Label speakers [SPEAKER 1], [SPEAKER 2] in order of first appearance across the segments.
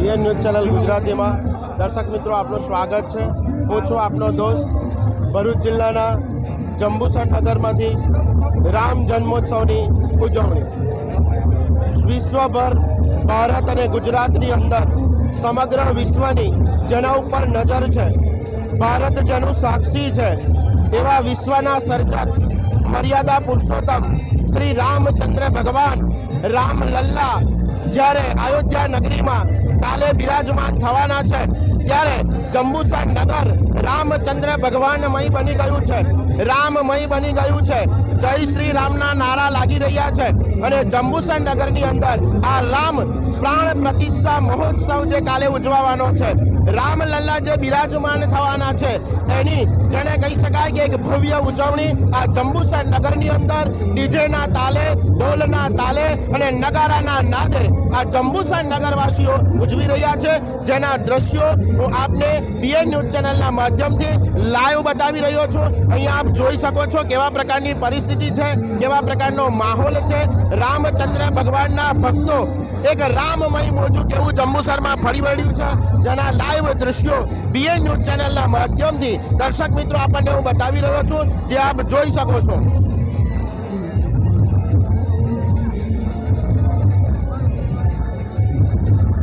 [SPEAKER 1] BN news channel ગુજરાતીમાં. દર્શક મિત્રો, આપનું સ્વાગત છે. હું છું આપનો દોસ્ત ભરૂચ જિલ્લાના જંબુસર નગરમાંથી રામ જન્મોત્સવની ઉજવણી. વિશ્વભર ભારત અને ગુજરાતની અંદર સમગ્ર વિશ્વની જેના ઉપર નજર છે, ભારત જેનું સાક્ષી છે, એવા વિશ્વના સર્જક મર્યાદા પુરુષોત્તમ શ્રી રામચંદ્ર ભગવાન રામ લલ્લા જ્યારે અયોધ્યા નગરીમાં કાલે બિરાજમાન થવાના છે. ત્યારે જંબુસર નગર રામચંદ્ર ભગવાનમય બની ગયું છે. રામમય બની ગયું છે. જય શ્રી રામના નારા લાગી રહ્યા છે. અને જંબુસર નગરની અંદર આ રામ પ્રાણ પ્રતિષ્ઠા મહોત્સવ જે કાલે ઉજવવાનો છે. રામલલ્લા જે બિરાજમાન થવાના છે એની જેને કહી શકાય કે એક ભવ્ય ઉજવણી આ જંબુસર નગરની અંદર ડીજેના તાલે, ઢોલના તાલે અને નગારાના નાદે આ જંબુસર નગરવાસીઓ ઉજવી રહ્યા છે. જેના દ્રશ્યો હું આપને બીએન ન્યૂઝ ચેનલના માધ્યમથી લાઈવ બતાવી રહ્યો છું. અહીંયા આપ જોઈ શકો છો કેવા પ્રકારની પરિસ્થિતિ છે, કેવા પ્રકારનો માહોલ છે. રામચંદ્ર ભગવાનના ભક્તો એક રામમય મોજું કેવું જંબુસરમાં ફરી વળ્યું છે. જેના લાઈવ દ્રશ્યો બીએન ન્યૂઝ ચેનલના માધ્યમથી દર્શક મિત્રો આપણને હું બતાવી રહ્યો છું. જે આપ જોઈ શકો છો.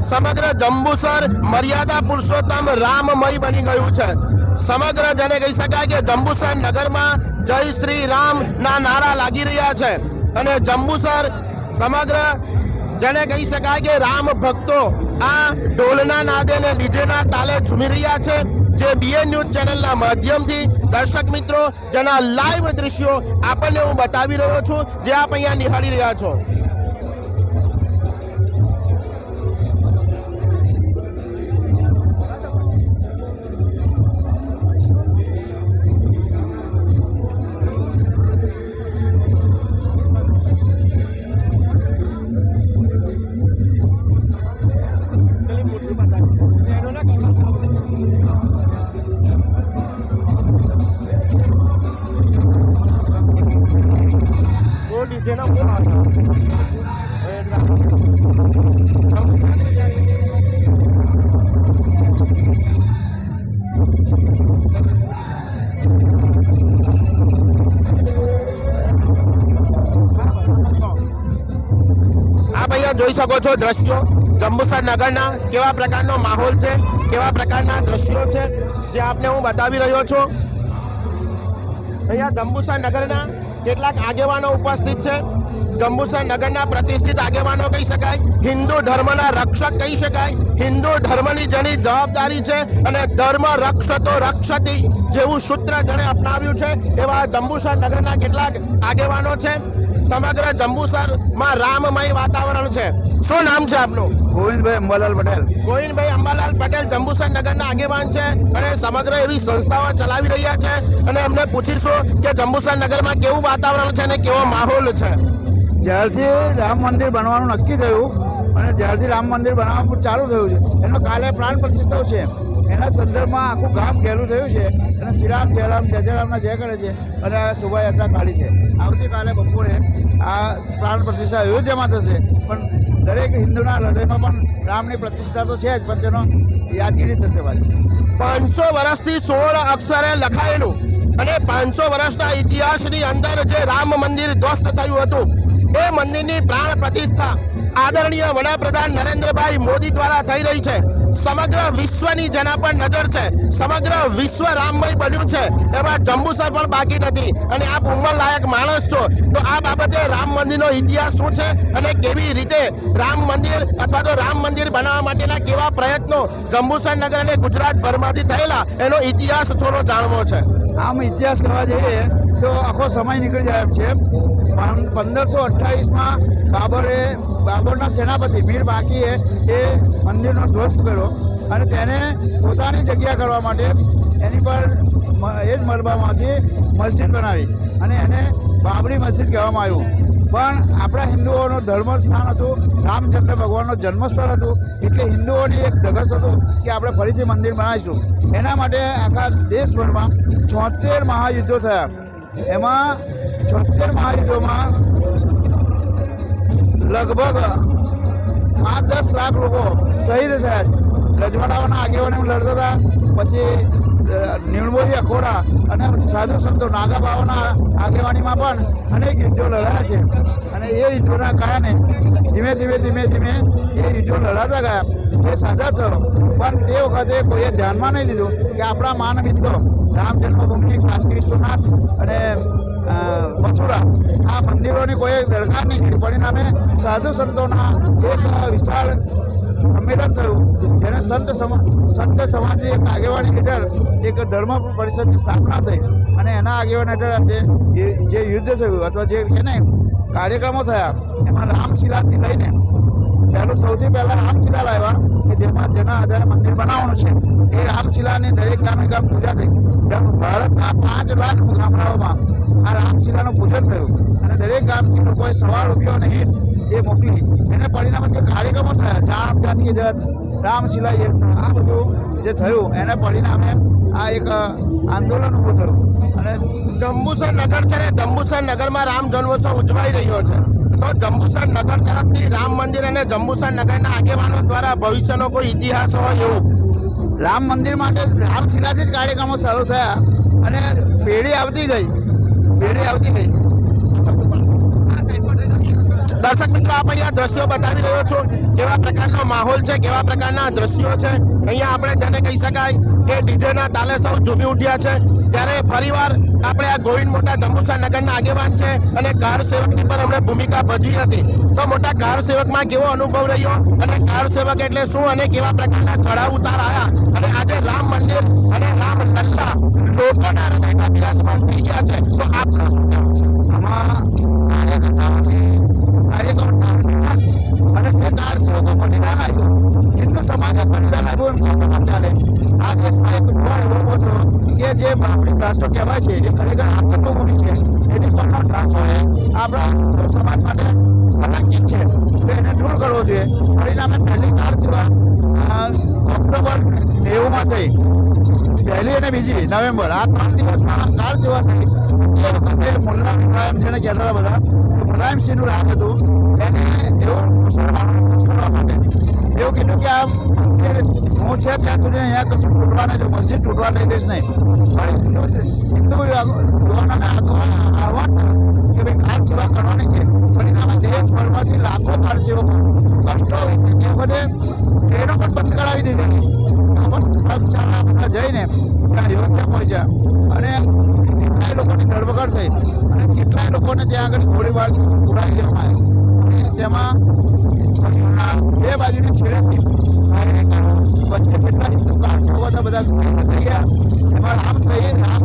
[SPEAKER 1] સમગ્ર જંબુસર મર્યાદા પુરુષોત્તમ રામમય બની ગયું છે. સમગ્ર જેને કહી શકાય કે જંબુસર નગરમાં જય શ્રી રામ ના નારા લાગી રહ્યા છે. અને જંબુસર સમગ્ર જેને કહી શકાય કે રામ ભક્તો આ ઢોલના નાદે અને ડીજેના તાલે ઝૂમી રહ્યા છે. જે બીએન ન્યૂઝ ચેનલના માધ્યમથી દર્શક મિત્રો જેના લાઈવ દ્રશ્યો આપણને હું બતાવી રહ્યો છું. જે આપ અહીંયા નિહાળી રહ્યા છો. જોઈ શકો છો દ્રશ્યો. જંબુસર નગરના કેવા પ્રકારનો માહોલ છે, કેવા પ્રકારના દ્રશ્યો છે, જે આપને હું બતાવી રહ્યો છું. અહીંયા જંબુસર નગરના કેટલાક આગેવાનો ઉપસ્થિત છે. જંબુસર નગરના પ્રતિષ્ઠિત આગેવાનો કહી શકાય, હિન્દુ ધર્મના રક્ષક કહી શકાય. હિન્દુ ધર્મની જેની જવાબદારી છે અને ધર્મ રક્ષતો રક્ષતી જેવું સૂત્ર જેણે અપનાવ્યું છે, એવા જંબુસર નગરના કેટલાક આગેવાનો છે. સમગ્ર જંબુસરમાં રામમય વાતાવરણ છે. શું નામ છે આપનું?
[SPEAKER 2] ગોવિંદભાઈ અંબાલાલ પટેલ.
[SPEAKER 1] ગોવિંદભાઈ અંબાલાલ પટેલ જંબુસર નગરના આગેવાન છે અને સમગ્ર એવી સંસ્થાઓ ચલાવી રહ્યા છે અને અમને પૂછીશું કે જંબુસર નગરમાં કેવું વાતાવરણ છે અને કેવો માહોલ છે.
[SPEAKER 2] જ્યારથી રામ મંદિર બનવાનું નક્કી થયું અને જ્યારથી રામ મંદિર બનાવવાનું ચાલુ થયું છે એનો કાલે પ્રાણ પ્રતિષ્ઠાવ છે. એના સંદર્ભમાં આખું ગામ ઘેલું થયું છે અને શ્રીરામ જયરામ જય જયરામના જય કરે છે અને શોભાયાત્રા કાઢી છે. આવતીકાલે બપોરે આ પ્રાણ પ્રતિષ્ઠા અયોધ્યામાં થશે. પણ દરેક હિન્દુના હૃદયમાં પણ રામની પ્રતિષ્ઠા તો છે જ, પણ તેનો યાદગીરી થશે પાછી.
[SPEAKER 1] પાંચસો વર્ષથી સોળ અક્ષરે લખાયેલું અને પાંચસો વર્ષના ઇતિહાસની અંદર જે રામ મંદિર ધ્વસ્ત થયું હતું, એ મંદિરની પ્રાણ પ્રતિષ્ઠા આદરણીય વડાપ્રધાન નરેન્દ્રભાઈ મોદી દ્વારા થઈ રહી છે. સમગ્ર વિશ્વની જેના પર નજર છે, સમગ્ર વિશ્વ રામમય બન્યું છે, એમાં જંબુસર પણ બાકી નથી. અને આપ ઉંમરલાયક માણસ છો, તો આ બાબતે રામ મંદિરનો ઇતિહાસ શું છે અને કેવી રીતે રામ મંદિર અથવા તો રામ મંદિર બનાવવા માટેના કેવા પ્રયત્નો જંબુસર નગર અને ગુજરાત ભરમાંથી થયેલા, એનો ઇતિહાસ થોડો જાણવો છે.
[SPEAKER 2] આમ ઇતિહાસ કરવા જઈએ, તો આખો સમય નીકળી જાય છે. પંદરસો અઠ્ઠાવીસમાં બાબરે બાબરના સેનાપતિ મીર બાકીએ એ મંદિરનો ધ્વસ્ત કર્યો અને તેને પોતાની જગ્યા કરવા માટે એની પર એ જ મલબામાંથી મસ્જિદ બનાવી અને એને બાબરી મસ્જિદ કહેવામાં આવ્યું. પણ આપણા હિન્દુઓનું ધર્મ સ્થાન હતું, રામચંદ્ર ભગવાનનું જન્મસ્થળ હતું, એટલે હિન્દુઓની એક ધગસ હતું કે આપણે ફરીથી મંદિર બનાવીશું. એના માટે આખા દેશભરમાં છોતેર મહાયુદ્ધો થયા. એમાં છોતેર મહાયુદ્ધોમાં લગભગ પાંચ દસ લાખ લોકો શહીદ થયા છે. રજવાડાઓના આગેવાનો લડતા હતા, પછી નિર્મોહી અખોડા અને સાધુ સંતો નાગા બાવાના આગેવાનીમાં પણ અનેક યુદ્ધો લડાયા છે. અને એ યુદ્ધોના કારણે ધીમે ધીમે ધીમે ધીમે એ યુદ્ધો લડાતા ગયા. તે સાજા થયો. પણ તે વખતે કોઈએ ધ્યાનમાં નહીં લીધું કે આપણા માનવિંદો રામ જન્મભૂમિ કાશી વિશ્વનાથ અને મથુરા. આ મંદિરોની કોઈ દરકાર નહીં. કરી પરિણામે સાધુ સંતોના એક વિશાળ સંમેલન થયું. જેને સંત સંત સમાજની એક આગેવાની હેઠળ એક ધર્મ પરિષદની સ્થાપના થઈ. અને એના આગેવાન હેઠળ જે યુદ્ધ થયું અથવા જે એને કાર્યક્રમો થયા, એમાં રામશિલાથી લઈને પહેલું સૌથી પહેલા રામશિલા લાવ્યા કે જેમાં જેના આધારે મંદિર બનાવવાનું છે. એ રામશિલાની દરેક ગામે ગામ પૂજા થઈ. ભારતના પાંચ લાખ ગામડાઓમાં આ રામશિલાનું પૂજન થયું. અને દરેક ગામથી લોકોએ સવાલ ઉઠ્યો અને ઈંટ એ મોકલી એને પરિણામે જે કાર્યક્રમો થયા જામ જાનકી જત રામશિલા આ બધું જે થયું, એને પરિણામે આ એક આંદોલન ઊભું થયું. અને
[SPEAKER 1] જંબુસર નગર છે ને, જંબુસર નગરમાં રામ જન્મોત્સવ ઉજવાઈ રહ્યો છે. તો જંબુસર નગર તરફથી રામ મંદિર અને જંબુસર નગરના આગેવાનો દ્વારા ભવિષ્યનો કોઈ ઇતિહાસ હોય એવું.
[SPEAKER 2] રામ મંદિર માટે રામશિલાથી જ કાર્યક્રમો શરૂ થયા. અને પેઢી આવતી ગઈ. પેઢી આવતી ગઈ
[SPEAKER 1] દર્શક મિત્રો, આપ અહીંયા દ્રશ્યો બતાવી રહ્યો છો કેવા પ્રકારનો માહોલ છે, કેવા પ્રકારના દ્રશ્યો છે. અહીંયા આપણે જેને કહી શકાય કે ડીજેના તાલે સૌ ઝૂમી ઉઠ્યા છે. ત્યારે ફરીવાર આપણે આ ગોવિંદ મોટા જંબુસા નગરના આગેવાન છે અને કાર સેવકની પણ એમણે ભૂમિકા ભજવી હતી. તો મોટા કાર સેવકમાં કેવો અનુભવ રહ્યો અને કાર સેવક એટલે શું અને કેવા પ્રકારના ચઢાવ ઉતાર આવ્યા અને આજે રામ મંદિર અને રામ લલ્લા લોકોના હૃદયમાં બિરાજમાન થઈ ગયા છે. તો આપનો શું
[SPEAKER 2] કાર્યકર્તાઓને કાર્યકર્તાઓને અને કાર સેવકો બલિદાન આપ્યું હિન્દુ સમાજે બલિદાન આપ્યું એમ કહેવામાં ચાલે આ દેશમાં એક યુવાન એવો ઊભો કે જે આપણી બ્રાંચો કહેવાય છે એ ખરેખર આતંકો જન્મભૂમિ છે એની પણ બ્રાંચો એ આપણા સમાજ માટે કલંકિત છે તો દૂર કરવો જોઈએ પરિણામે પહેલી કાર સેવા ઓક્ટોબર નેવુંમાં થઈ પહેલી અને બીજી નવેમ્બર આ ત્રણ દિવસમાં કાર સેવા થઈ એ વખતે હતા રાજ હતું એને એવો મુસલમાનોને કરવા માટે એવું કીધું કે આ હું છે ત્યાં સુધી અહીંયા કશું તૂટવા નહીં મસ્જિદ તૂટવા નહીં દઈશ નહીં. હિન્દુ યુવાનોને આહવાન કે ભાઈ કાર સેવા કરવાની છે. પરિણામે દેશભરમાંથી લાખો કાર કષ્ટો એ બધે ટ્રેનો પણ બંધ કરાવી દીધી જઈને ત્યાં અયોધ્યા પહોંચ્યા. અને કેટલાય લોકોની ધરપકડ થઈ. અને કેટલાય લોકોને ત્યાં આગળ ગોળીબાર ઉડાવી દેવામાં અને તેમાં બે બાજુની છેડેથી. વચ્ચે કેટલા હિન્દુ કારસો હતા બધા થઈ ગયા. એમાં રામ શહીદ રામ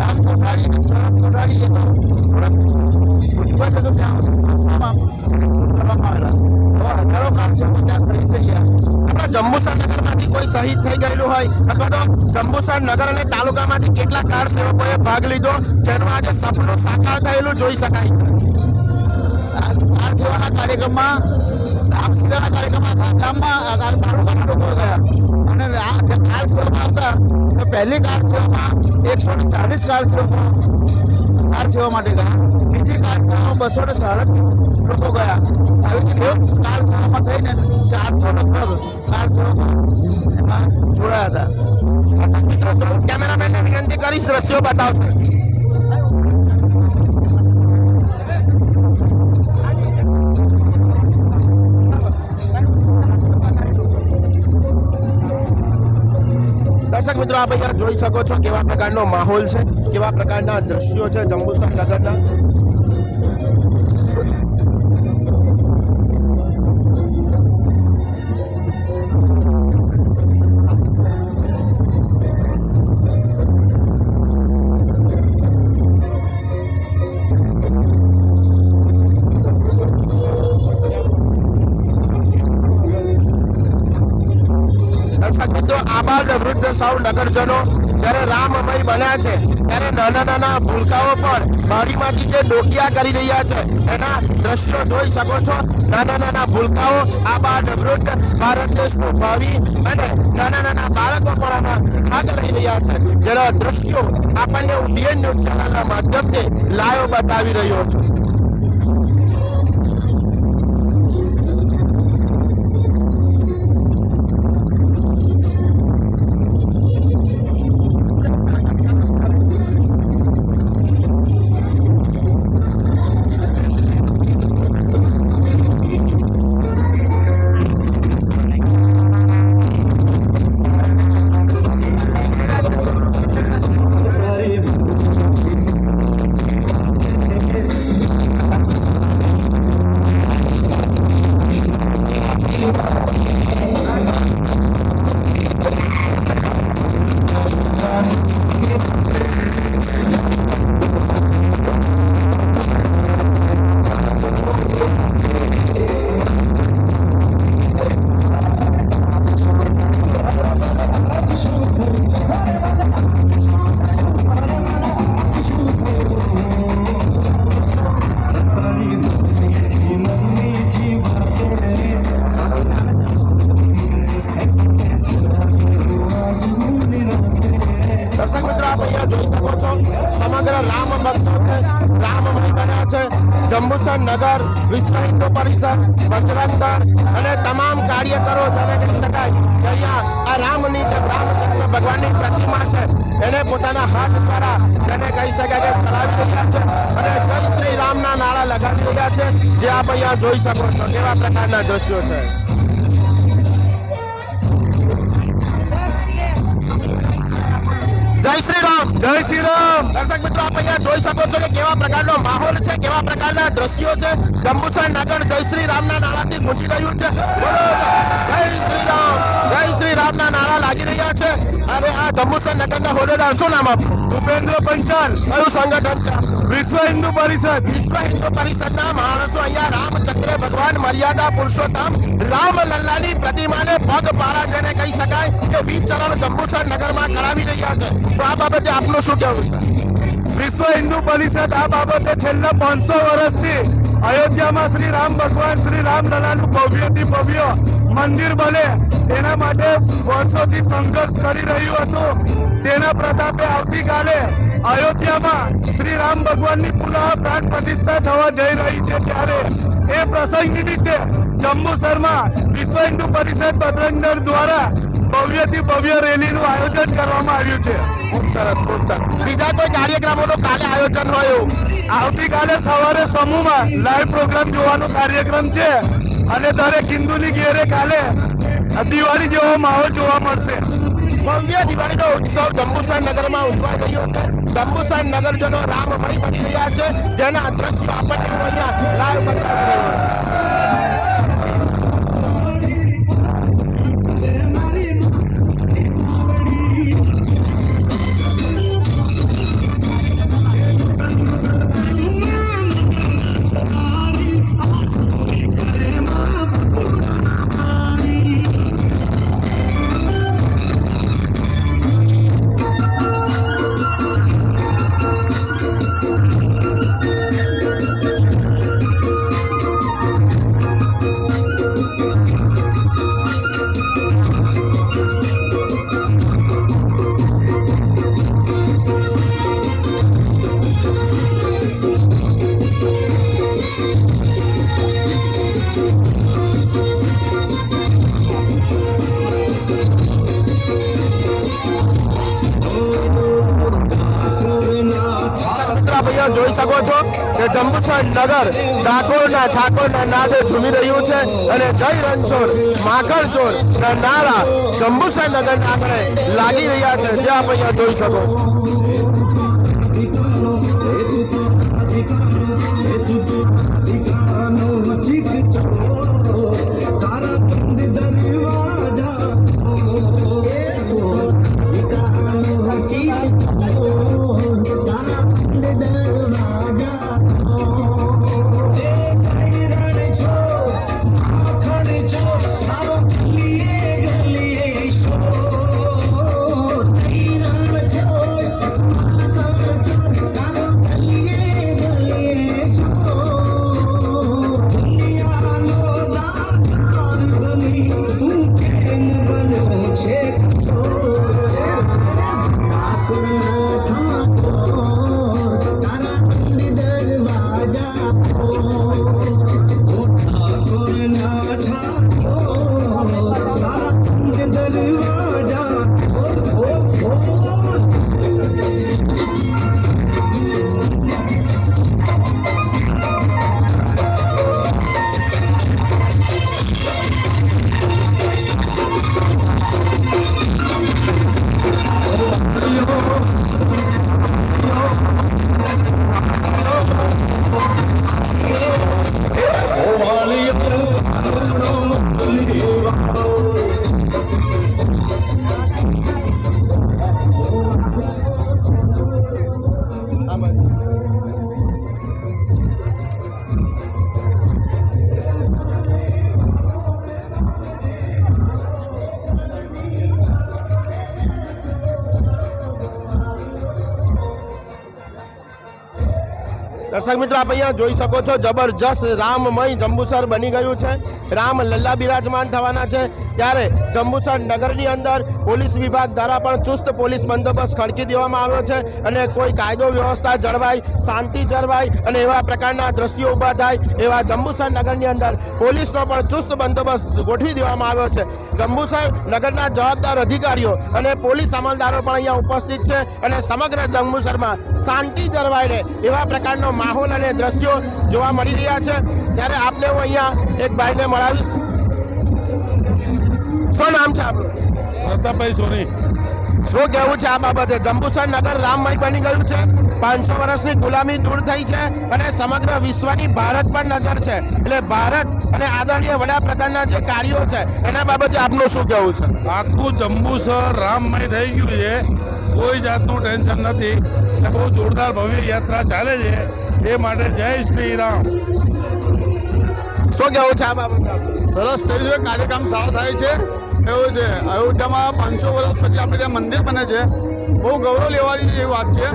[SPEAKER 2] રામ કોઠારી શરદ કોઠારી એ તો ઉજવા જતો ત્યાં કરવામાં આવેલા. તો હજારો કારસો ત્યાં શહીદ થઈ ગયા.
[SPEAKER 1] આપણા જંબુસર નગરમાંથી કોઈ શહીદ થઈ ગયેલું હોય અથવા તો જંબુસર નગર અને તાલુકામાંથી કેટલા કાર સેવકોએ ભાગ લીધો, જેનું આજે સપનું સાકાર થયેલું જોઈ શકાય છે.
[SPEAKER 2] સેવાના કાર્યક્રમમાં રામશિલાના કાર્યક્રમમાં આખા ગામમાં આ આ તાલુકાના લોકો ગયા અને આ જે કાર સેવામાં આવતા તો પહેલી કાર સેવામાં એકસો ને ચાલીસ કાર સેવકો કાર સેવા માટે ગયા બીજી કાર સેવામાં બસો ને સાડત્રીસ લોકો ગયા આવી રીતે બે કાર સેવામાં થઈને ચારસો લગભગ કાર સેવામાં એમાં જોડાયા હતા
[SPEAKER 1] મિત્રો તો કેમેરામેનને વિનંતી કરીશ દ્રશ્યો બતાવશે દર્શક મિત્રો આપ અહીંયા જોઈ શકો છો કેવા પ્રકારનો માહોલ છે, કેવા પ્રકારના દ્રશ્યો છે જંબુસર નગરના. સૌ નગરજનો જ્યારે રામમય બન્યા છે, ત્યારે નાના નાના ભૂલકાઓ પણ બારીમાંથી જે ડોકિયા કરી રહ્યા છે, એના દ્રશ્યો જોઈ શકો છો. નાના નાના ભૂલકાઓ આ બાર વૃદ્ધ ભારત દેશનું ભાવિ અને નાના નાના બાળકો પણ આમાં ભાગ લઈ રહ્યા છે. જેના દ્રશ્યો આપણને હું ડીએન ન્યૂઝ ચેનલના માધ્યમથી લાઈવ બતાવી રહ્યો છું. દર્શક મિત્રો આપ અહીંયા જોઈ શકો છો. સમગ્ર રામ ભક્તો છે. રામ બન્યા છે. જંબુસર નગર, વિશ્વ હિન્દુ પરિષદ બજરંગ અને તમામ કાર્યકરો જેને કહી શકાય કે અહીંયા આ રામની જે રામચંદ્ર ભગવાનની પ્રતિમા છે, એને પોતાના હાથ દ્વારા જેને કહી શકાય કે ચલાવી રહ્યા છે અને જય શ્રી રામના નાળા લગાવી રહ્યા છે. જે આપ અહીંયા જોઈ શકો છો. કેવા પ્રકારના દ્રશ્યો છે. જય શ્રી રામ.
[SPEAKER 3] જય શ્રી રામ.
[SPEAKER 1] દર્શક મિત્રો આપ અહીંયા જોઈ શકો છો કે કેવા પ્રકારનો માહોલ છે કેવા પ્રકારના દ્રશ્યો છે. જંબુસર નગર જય શ્રી રામના નારાથી ગુંજી રહ્યું છે. જય શ્રી રામ. જય શ્રી રામના નારા લાગી રહ્યા છે. જંબુસર નગરના હોદ્દેદાર શું નામ આપનું
[SPEAKER 3] ભૂપેન્દ્ર પંચાલ
[SPEAKER 1] કયું સંગઠન છે
[SPEAKER 3] વિશ્વ હિન્દુ પરિષદ
[SPEAKER 1] વિશ્વ હિન્દુ પરિષદના માણસો અહીંયા રામચંદ્ર ભગવાન મર્યાદા પુરુષોત્તમ રામલલ્લાની પ્રતિમાને પગ પારા જેને કહી શકાય કે વિચરણ જંબુસર નગરમાં કરાવી રહ્યા છે તો આ બાબતે આપનું શું કહેવું છે
[SPEAKER 3] વિશ્વ હિન્દુ પરિષદ આ બાબતે છેલ્લા પાંચસો વર્ષથી અયોધ્યામાં શ્રી રામ ભગવાન શ્રી રામ રામલલાનું ભવ્યથી ભવ્ય મંદિર બને એના માટે વર્ષોથી સંઘર્ષ કરી રહ્યું હતું. તેના પ્રતાપે આવતીકાલે અયોધ્યામાં શ્રી રામ ભગવાનની પુનઃ પ્રાણ પ્રતિષ્ઠા થવા જઈ રહી છે ત્યારે એ પ્રસંગ નિમિત્તે જંબુસરમાં વિશ્વ હિન્દુ પરિષદ બજરંગ દ્વારા ભવ્યથી ભવ્ય રેલીનું આયોજન કરવામાં આવ્યું છે.
[SPEAKER 1] ખૂબ સરસ ખૂબ સરસ. બીજા કોઈ કાર્યક્રમોનું કાલે આયોજન હોય
[SPEAKER 3] આવતીકાલે સવારે સમૂહમાં લાઈવ પ્રોગ્રામ જોવાનો કાર્યક્રમ છે. અને દરેક હિન્દુની ઘેરે કાલે દિવાળી જેવો માહોલ જોવા મળશે.
[SPEAKER 1] ભવ્ય દિવાળીનો ઉત્સવ જંબુસર નગરમાં ઉજવાઈ રહ્યો છે. જંબુસર નગરજનો રામમય બની રહ્યા છે. જેના દ્રશ્યો આપણને અહીંયા જંબુસર નગર ડાકોરના ઠાકોરના નાદે ઝૂમી રહ્યું છે અને જય રણછોડ માખણ ચોર ના નારા જંબુસર નગરના આપણે લાગી રહ્યા છે. જે આપ અહીંયા જોઈ શકો. check દર્શક મિત્રો, આપ અહીંયા જોઈ શકો છો, જબરજસ્ત રામમય જંબુસર બની ગયું છે. રામ લલ્લા બિરાજમાન થવાના છે. ત્યારે જંબુસર નગરની અંદર પોલીસ વિભાગ દ્વારા પણ ચુસ્ત પોલીસ બંદોબસ્ત ખડકી દેવામાં આવ્યો છે અને કોઈ કાયદો વ્યવસ્થા જળવાય, શાંતિ જળવાય અને એવા પ્રકારના દ્રશ્યો ઊભા થાય એવા જંબુસર નગરની અંદર પોલીસનો પણ ચુસ્ત બંદોબસ્ત ગોઠવી દેવામાં આવ્યો છે. જંબુસર નગરના જવાબદાર અધિકારીઓ અને પોલીસ અમલદારો પણ અહીંયા ઉપસ્થિત છે અને સમગ્ર જંબુસરમાં શાંતિ જળવાય રહે એવા પ્રકારનો માહોલ અને દ્રશ્યો જોવા મળી રહ્યા છે. ત્યારે આપને હું અહીંયા એક ભાઈને મળાવીશ. શું નામ છે આપણું
[SPEAKER 4] પ્રતાપભાઈ સોની.
[SPEAKER 1] શું કહેવું છે આ બાબતે જંબુસર નગર રામમય બની ગયું છે? પાંચસો વર્ષની ગુલામી દૂર થઈ છે અને સમગ્ર વિશ્વની ભારત પર નજર છે. એટલે ભારત અને આદરણીય વડાપ્રધાનના જે કાર્યો છે એના બાબતે આપનું શું કહેવું છે?
[SPEAKER 4] આખું જંબુસર રામમય થઈ ગયું છે. કોઈ જાતનું ટેન્શન નથી. અને બહુ જોરદાર ભવ્ય યાત્રા ચાલે છે. એ માટે જય શ્રી રામ.
[SPEAKER 1] શું કહેવું છે આ બાબતે?
[SPEAKER 5] સરસ થઈ રહ્યું કાર્યક્રમ સારો થાય છે. એવું છે. અયોધ્યામાં પાંચસો વર્ષ પછી આપણે ત્યાં મંદિર બને છે. બહુ ગૌરવ લેવાની એવી વાત છે.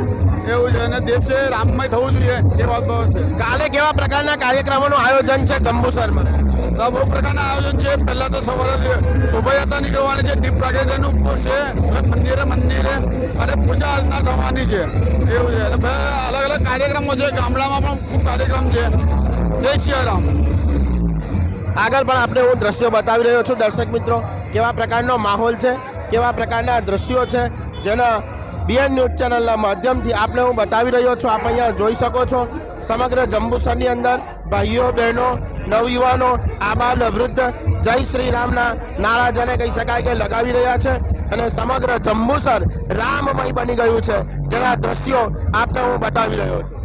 [SPEAKER 5] એવું છે અને દેશે રામમય થવું જોઈએ એ વાત બહુ છે.
[SPEAKER 1] કાલે કેવા પ્રકારના કાર્યક્રમોનું આયોજન છે જંબુસરમાં
[SPEAKER 5] તો બહુ પ્રકારના આયોજન છે. પહેલાં તો સવારે શોભાયાત્રા નીકળવાની છે. દીપ પ્રાગટ્યનું છે. મંદિરે મંદિરે અને પૂજા અર્ચના થવાની છે. એવું છે. એટલે અલગ અલગ કાર્યક્રમો છે. ગામડામાં પણ ખૂબ કાર્યક્રમ છે. જય શ્રી રામ
[SPEAKER 1] આગળ પણ આપણે હું દ્રશ્યો બતાવી રહ્યો છું. દર્શક મિત્રો કેવા પ્રકારનો માહોલ છે, કેવા પ્રકારના દ્રશ્યો છે, જેના બીએન ન્યૂઝ ચેનલના માધ્યમથી આપણે હું બતાવી રહ્યો છું. આપ અહીંયા જોઈ શકો છો સમગ્ર જંબુસરની અંદર ભાઈઓ, બહેનો, નવયુવાનો, આબાલ, વૃદ્ધ, જય શ્રી રામના નારા જેને કહી શકાય કે લગાવી રહ્યા છે અને સમગ્ર જંબુસર રામમય બની ગયું છે. જેના દ્રશ્યો આપને હું બતાવી રહ્યો છું.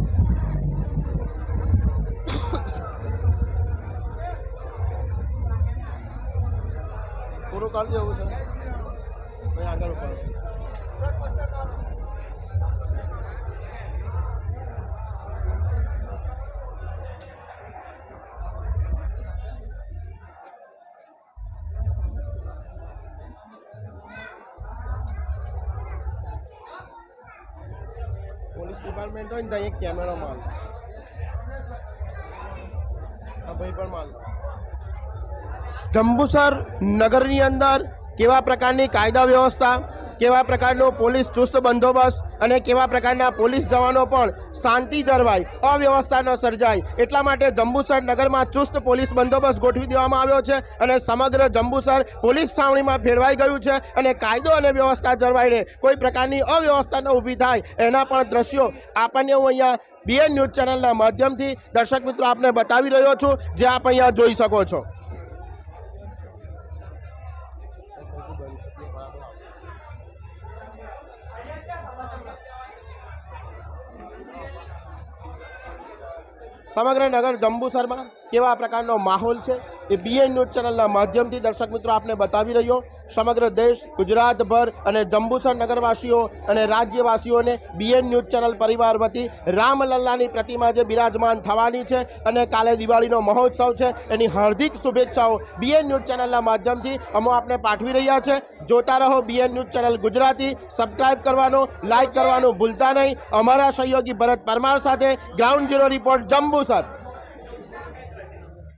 [SPEAKER 1] કરી દેવું છે. ભાઈ, આગળ ઉપર પોલીસ ડિપાર્ટમેન્ટ હોય ને ત્યાં એક કેમેરો માલ આ ભાઈ પણ માલ. જંબુસર નગરની અંદર કેવા પ્રકારની કાયદા વ્યવસ્થા, કેવા પ્રકારનો પોલીસ ચુસ્ત બંદોબસ્ત અને કેવા પ્રકારના પોલીસ જવાનો પણ શાંતિ જળવાય અવ્યવસ્થા ન સર્જાય. એટલા માટે જંબુસર નગરમાં ચુસ્ત પોલીસ બંદોબસ્ત ગોઠવી દેવામાં આવ્યો છે અને સમગ્ર જંબુસર પોલીસ છાવણીમાં ફેરવાઈ ગયું છે અને કાયદો અને વ્યવસ્થા જળવાઈ રહે. કોઈ પ્રકારની અવ્યવસ્થા ન ઊભી થાય એના પણ દ્રશ્યો આપણને હું અહીંયા બીએન ન્યૂઝ ચેનલના માધ્યમથી દર્શક મિત્રો આપને બતાવી રહ્યો છું, જે આપ અહીંયા જોઈ શકો છો. સમગ્ર નગર જંબુસરમાં કેવા પ્રકારનો માહોલ છે? એ બીએન ન્યૂઝ ચેનલના માધ્યમથી દર્શક મિત્રો આપને બતાવી રહ્યો સમગ્ર દેશ, ગુજરાતભર અને જંબુસર નગરવાસીઓ અને રાજ્યવાસીઓને બીએન ન્યૂઝ ચેનલ પરિવાર વતી રામલલ્લાની પ્રતિમા જે બિરાજમાન થવાની છે અને કાલે દિવાળીનો મહોત્સવ છે, એની હાર્દિક શુભેચ્છાઓ બીએન ન્યૂઝ ચેનલના માધ્યમથી અમો આપને પાઠવી રહ્યા છે. જોતા રહો BN news channel Gujarati subscribe કરવાનું લાઇક કરવાનું ભૂલતા નહીં. અમારા સહયોગી ભરત પરમાર સાથે ગ્રાઉન્ડ ઝીરો રિપોર્ટ જંબુસર.